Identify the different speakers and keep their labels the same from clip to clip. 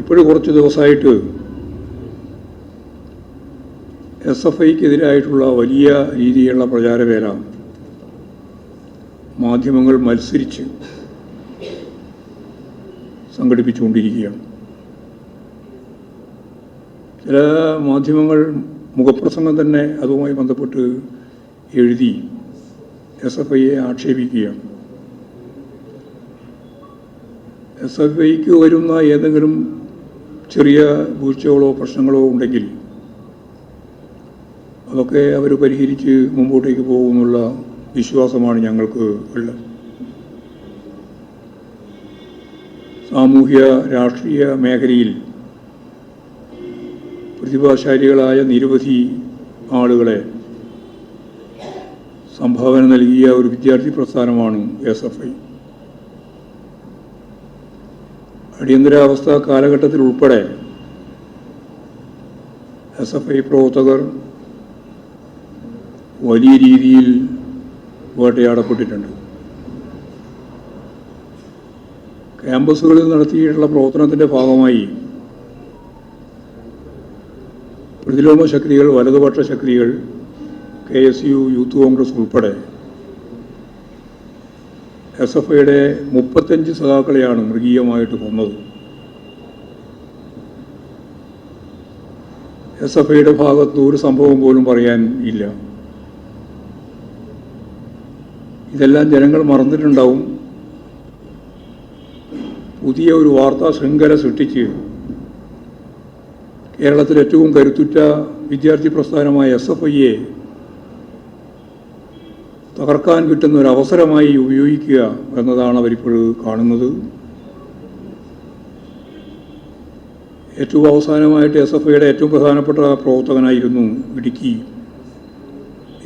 Speaker 1: ഇപ്പോഴും കുറച്ച് ദിവസമായിട്ട് എസ് എഫ് ഐക്കെതിരായിട്ടുള്ള വലിയ രീതിയിലുള്ള പ്രചാരവേല മാധ്യമങ്ങൾ മത്സരിച്ച് സംഘടിപ്പിച്ചുകൊണ്ടിരിക്കുകയാണ്. ചില മാധ്യമങ്ങൾ മുഖപ്രസംഗം തന്നെ അതുമായി ബന്ധപ്പെട്ട് എഴുതി എസ് എഫ് ഐയെ ആക്ഷേപിക്കുകയാണ്. എസ് എഫ് ഐക്ക് വരുന്ന ഏതെങ്കിലും ചെറിയ വീഴ്ചകളോ പ്രശ്നങ്ങളോ ഉണ്ടെങ്കിൽ അതൊക്കെ അവർ പരിഹരിച്ച് മുമ്പോട്ടേക്ക് പോകുമെന്നുള്ള വിശ്വാസമാണ് ഞങ്ങൾക്ക് ഉള്ളത്. സാമൂഹ്യ രാഷ്ട്രീയ മേഖലയിൽ പ്രതിഭാശാലികളായ നിരവധി ആളുകളെ സംഭാവന നൽകിയ ഒരു വിദ്യാർത്ഥി പ്രസ്ഥാനമാണ് എസ് എഫ് ഐ. അടിയന്തരാവസ്ഥ കാലഘട്ടത്തിൽ ഉൾപ്പെടെ എസ് എഫ് ഐ പ്രവർത്തകർ വലിയ രീതിയിൽ വേട്ടയാടപ്പെട്ടിട്ടുണ്ട്. ക്യാമ്പസുകളിൽ നടത്തിയിട്ടുള്ള പ്രവർത്തനത്തിന്റെ ഭാഗമായി പ്രതിലോമ ശക്തികൾ വലതുപക്ഷ ശക്തികൾ K S U Youth Congress ഉൾപ്പെടെ എസ് എഫ് ഐയുടെ മുപ്പത്തഞ്ച് സഖാക്കളെയാണ് മൃഗീയമായിട്ട് കൊന്നത്. എസ് എഫ് ഐയുടെ ഭാഗത്ത് ഒരു സംഭവം പോലും പറയാൻ ഇല്ല. ഇതെല്ലാം ജനങ്ങൾ മറന്നിട്ടുണ്ടാവും. പുതിയ ഒരു വാർത്താ ശൃംഖല സൃഷ്ടിച്ച് കേരളത്തിൽ ഏറ്റവും കരുത്തുറ്റ വിദ്യാർത്ഥി പ്രസ്ഥാനമായ എസ് എഫ് ഐയെ തകർക്കാൻ കിട്ടുന്ന ഒരു അവസരമായി ഉപയോഗിക്കുക എന്നതാണ് അവരിപ്പോൾ കാണുന്നത്. ഏറ്റവും അവസാനമായിട്ട് എസ് എഫ് ഐയുടെ ഏറ്റവും പ്രധാനപ്പെട്ട പ്രവർത്തകനായിരുന്നു ഇടുക്കി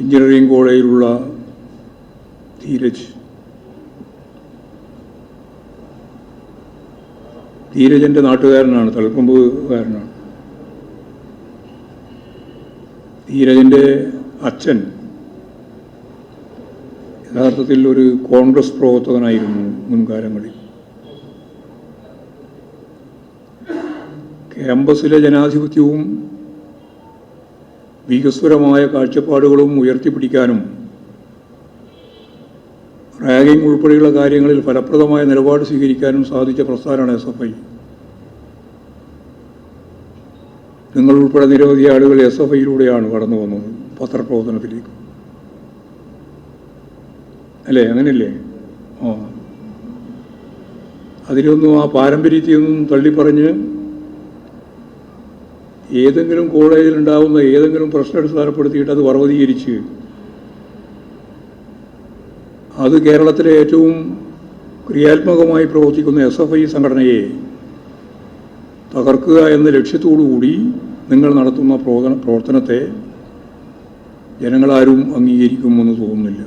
Speaker 1: എഞ്ചിനീയറിംഗ് കോളേജിലുള്ള ധീരജ്. ധീരജന്റെ നാട്ടുകാരനാണ് തളിപ്പമ്പുകാരനാണ് ധീരജന്റെ അച്ഛൻ യഥാർത്ഥത്തിൽ ഒരു കോൺഗ്രസ് പ്രവർത്തകനായിരുന്നു മുൻകാലങ്ങളിൽ. ക്യാമ്പസിലെ ജനാധിപത്യവും വികസ്വരമായ കാഴ്ചപ്പാടുകളും ഉയർത്തിപ്പിടിക്കാനും റാഗിംഗ് ഉൾപ്പെടെയുള്ള കാര്യങ്ങളിൽ ഫലപ്രദമായ നിലപാട് സ്വീകരിക്കാനും സാധിച്ച പ്രസ്ഥാനമാണ് എസ് എഫ് ഐ. നിങ്ങളുൾപ്പെടെ നിരവധി ആളുകൾ എസ് എഫ് ഐയിലൂടെയാണ് കടന്നു വന്നത് പത്രപ്രവർത്തനത്തിലേക്ക്. അല്ലേ? അങ്ങനെയല്ലേ? ഓ അതിലൊന്നും ആ പാരമ്പര്യത്തെയൊന്നും തള്ളിപ്പറഞ്ഞ് ഏതെങ്കിലും കോളേജിൽ ഉണ്ടാവുന്ന ഏതെങ്കിലും പ്രശ്നം അടിസ്ഥാനപ്പെടുത്തിയിട്ട് അത് പർവതീകരിച്ച് അത് കേരളത്തിലെ ഏറ്റവും ക്രിയാത്മകമായി പ്രവർത്തിക്കുന്ന എസ് എഫ് ഐ സംഘടനയെ തകർക്കുക എന്ന ലക്ഷ്യത്തോടുകൂടി നിങ്ങൾ നടത്തുന്ന പ്രവർത്തന പ്രവർത്തനത്തെ ജനങ്ങളാരും അംഗീകരിക്കുമെന്ന് തോന്നുന്നില്ല.